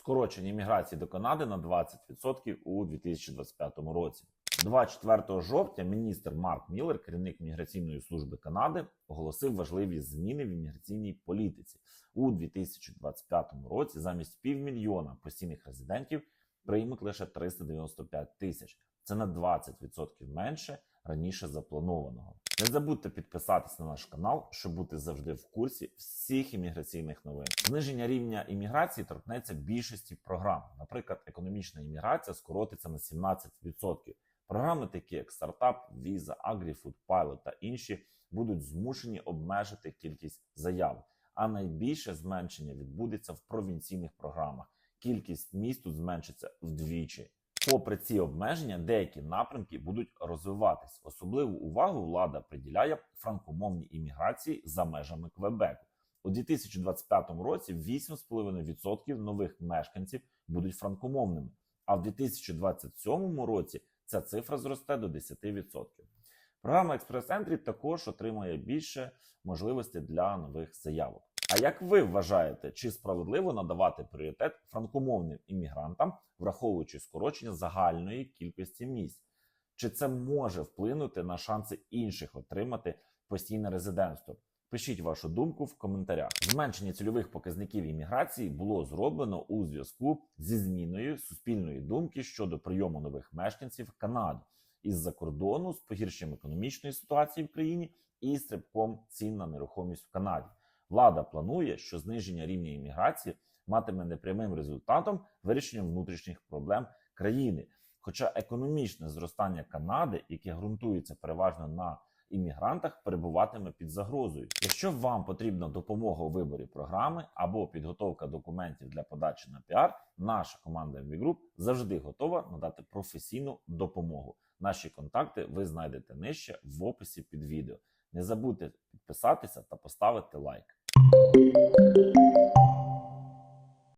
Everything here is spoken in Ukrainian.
скорочення імміграції до Канади на 20% у 2025 році. 24 жовтня міністр Марк Міллер, керівник міграційної служби Канади, оголосив важливі зміни в імміграційній політиці у 2025 році. Замість півмільйона постійних резидентів приймуть лише 395 тисяч. Це на 20% менше раніше запланованого. Не забудьте підписатись на наш канал, щоб бути завжди в курсі всіх імміграційних новин. Зниження рівня імміграції торкнеться більшості програм. Наприклад, економічна імміграція скоротиться на 17%. Програми, такі як стартап, віза, агріфуд, Pilot та інші, будуть змушені обмежити кількість заяв. А найбільше зменшення відбудеться в провінційних програмах. Кількість міст тут зменшиться вдвічі. Попри ці обмеження, деякі напрямки будуть розвиватись. Особливу увагу влада приділяє франкомовній імміграції за межами Квебеку. У 2025 році 8,5% нових мешканців будуть франкомовними, а в 2027 році ця цифра зросте до 10%. Програма експрес-ентрі також отримає більше можливостей для нових заявок. А як ви вважаєте, чи справедливо надавати пріоритет франкомовним іммігрантам, враховуючи скорочення загальної кількості місць? Чи це може вплинути на шанси інших отримати постійне резидентство? Пишіть вашу думку в коментарях. Зменшення цільових показників імміграції було зроблено у зв'язку зі зміною суспільної думки щодо прийому нових мешканців в Канаду із-за кордону з погіршенням економічної ситуації в країні і стрибком цін на нерухомість в Канаді. Влада планує, що зниження рівня імміграції матиме непрямим результатом вирішення внутрішніх проблем країни. Хоча економічне зростання Канади, яке ґрунтується переважно на іммігрантах, перебуватиме під загрозою. Якщо вам потрібна допомога у виборі програми або підготовка документів для подачі на піар, наша команда MV Group завжди готова надати професійну допомогу. Наші контакти ви знайдете нижче в описі під відео. Не забудьте підписатися та поставити лайк. Thank you.